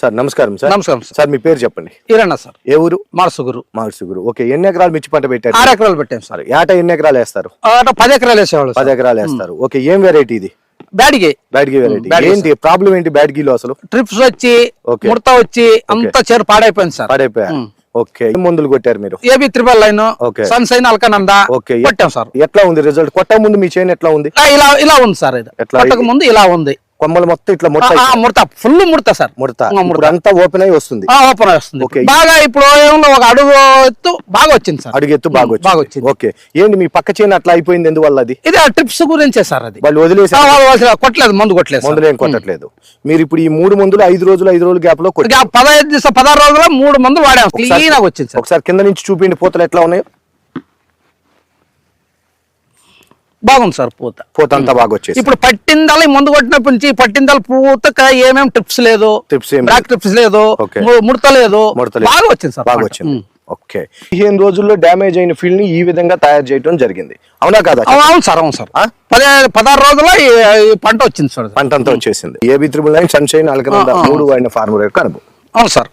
Sir నమస్కారం sir. నమస్కారం sir. మీ పేరు చెప్పండి. ఇరన్న సార్. ఏ ఊరు? మనసుగురు మాగుసుగురు ఓకే ఎన్ని ఎకరాలు మిర్చి పంట పెట్టారు? ఆరు ఎకరాలు పెట్టాం సార్. ఏట ఎన్ని ఎకరాలు వేస్తారు? పది ఎకరాలు వేసేవాళ్ళు పది ఎకరాలు వేస్తారు. ఓకే ఏం వెరైటీ ఇది? బ్యాడిగే. బ్యాడ్గి వెరైటీ ఏంటి ప్రాబ్లం ఏంటి బ్యాడ్గిలో అసలు? ట్రిప్స్ వచ్చి. ముడత వచ్చి అంతా చేరు పాడైపోయింది సార్. పడైపోయా? ఓకే మందులు కొట్టారు మీరు? AB triple line. Sunshine Alaknanda okay కొట్టాం సార్. ఎట్లా ఉంది రిజల్ట్? కొట్ట ముందు మీ చేను ఎట్లా ఉంది? ఇలా ఇలా ఉంది సార్ ఇది. ఎట్లా? కొట్టక ముందు ఇలా ఉంది. కొమ్మలు మొత్తం ఇట్లా ముడత ముడత. ఫుల్ ముడత సార్. ముడత. అంతా ఓపెన్ అయి వస్తుంది. ఓపెన్ వస్తుంది. Okay. బాగా ఇప్పుడు ఒక అడుగు ఎత్తు బాగా వచ్చింది సార్. అడుగు ఎత్తు బాగా బాగా వచ్చింది. ఓకే ఏంటి మీ పక్క చేను అట్లా అయిపోయింది ఎందువల్ల అది? ఇది ఆ ట్రిప్స్ గురించే సార్ అది. వాళ్ళు వదిలేసి కొట్టలేదు మందు కొట్టలేదు. మందులు ఏం కొట్టట్లేదు. మీరు ఇప్పుడు ఈ మూడు మందులు ఐదు రోజులు ఐదు రోజులు గ్యాప్లో పదహైదు పదహారు రోజుల్లో మూడు మందులు వాడాం. ఒకసారి- క్లీన్ వచ్చింది సార్. ఒకసారి కింద నుంచి చూపిండి పూతలు ఎట్లా ఉన్నాయి? బాగుంది సార్ పూత. పూత అంతా బాగా వచ్చేసి ఇప్పుడు పట్టిందల మందు కొట్టినప్పటి నుంచి పట్టిందల పూత ఏమేం ట్రిప్స్ లేదు? ఏం బ్లాక్ ట్రిప్స్ లేదు ముడత లేదు. బాగా వచ్చింది సార్ బాగా. వచ్చింది. ఓకే. పదిహేను రోజుల్లో డ్యామేజ్ అయిన ఫీల్డ్ని ఈ విధంగా తయారు చేయడం జరిగింది. అవునా కదా? అవును సార్ అవును సార్. ఆ? పదే పదహారు రోజుల్లో పంట వచ్చింది సార్. పంట అంతా వచ్చేసింది. A nine sunshine Alaknanda. మూడు వాడిన ఫార్మర్ యొక్క అనుభవం. అవును సార్.